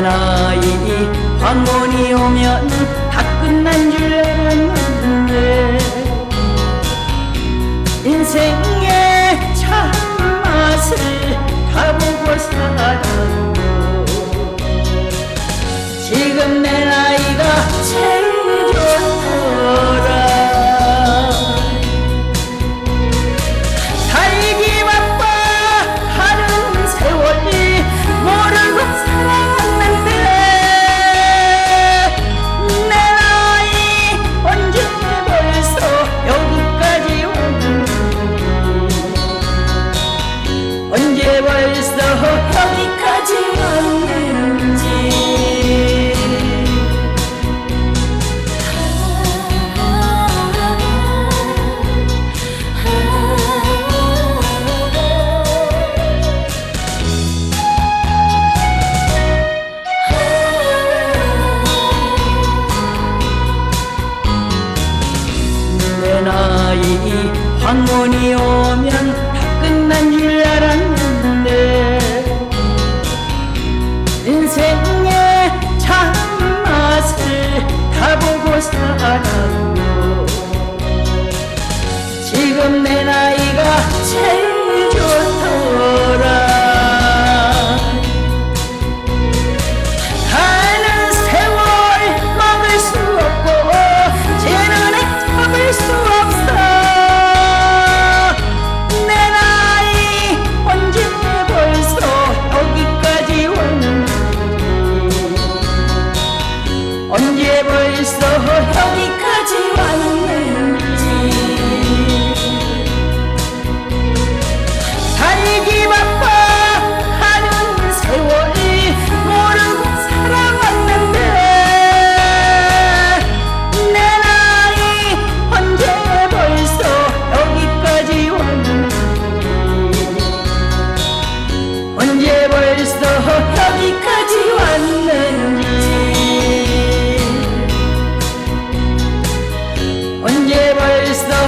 나이 한문이 오면 다 끝난 줄 알았나 벌써 여기까지 왔는지. 나이 황혼이 오면 다 끝난 줄 알아? 지금 내 나이가 제일 좋더라. 나는 세월 막을 수 없고 지난해 막을 수 없어. 내 나이 언제 벌써 여기까지 왔는지 언제 벌써 여기까지 왔는지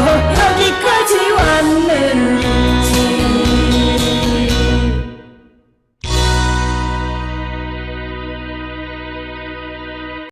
여기까지 왔네.